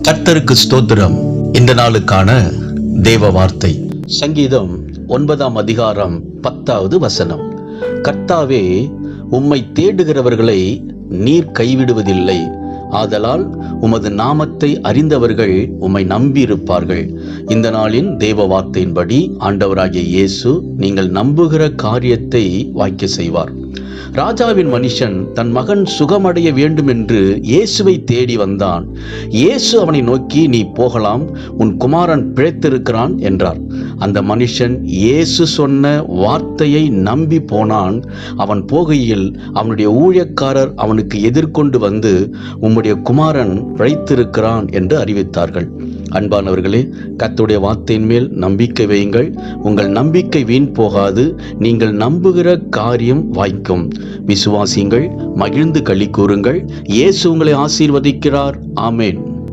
கர்த்தருக்கு ஸ்தோத்திரம். இந்த நாளுக்கான தேவ வார்த்தை. சங்கீதம் ஒன்பதாம் அதிகாரம் பத்தாவது வசனம். கர்த்தாவே உம்மை தேடுகிறவர்களை நீர் கைவிடுவதில்லை. ஆதலால் உமது நாமத்தை அறிந்தவர்கள் உம்மை நம்பியிருப்பார்கள். இந்த நாளின் தேவ வார்த்தையின்படி ஆண்டவராகிய இயேசு நீங்கள் நம்புகிற காரியத்தை வாய்க்க செய்வார். ராஜாவின் மனுஷன் தன் மகன் சுகமடைய வேண்டும் என்று இயேசுவை தேடி வந்தான். இயேசு அவனை நோக்கி நீ போகலாம் உன் குமாரன் பிழைத்திருக்கிறான் என்றார். அந்த மனுஷன் இயேசு சொன்ன வார்த்தையை நம்பி போனான். அவன் போகையில் அவனுடைய ஊழியக்காரர் அவனுக்கு எதிர்கொண்டு வந்து உம்முடைய குமாரன் பிழைத்திருக்கிறான் என்று அறிவித்தார்கள். அன்பானவர்களே கத்துடைய வார்த்தையின் மேல் நம்பிக்கை வையுங்கள். உங்கள் நம்பிக்கை வீண் போகாது. நீங்கள் நம்புகிற காரியம் வாய்க்கும். விசுவாசியுங்கள் மகிழ்ந்து களி கூறுங்கள் இயேசு உங்களை ஆசீர்வதிக்கிறார். ஆமேன்.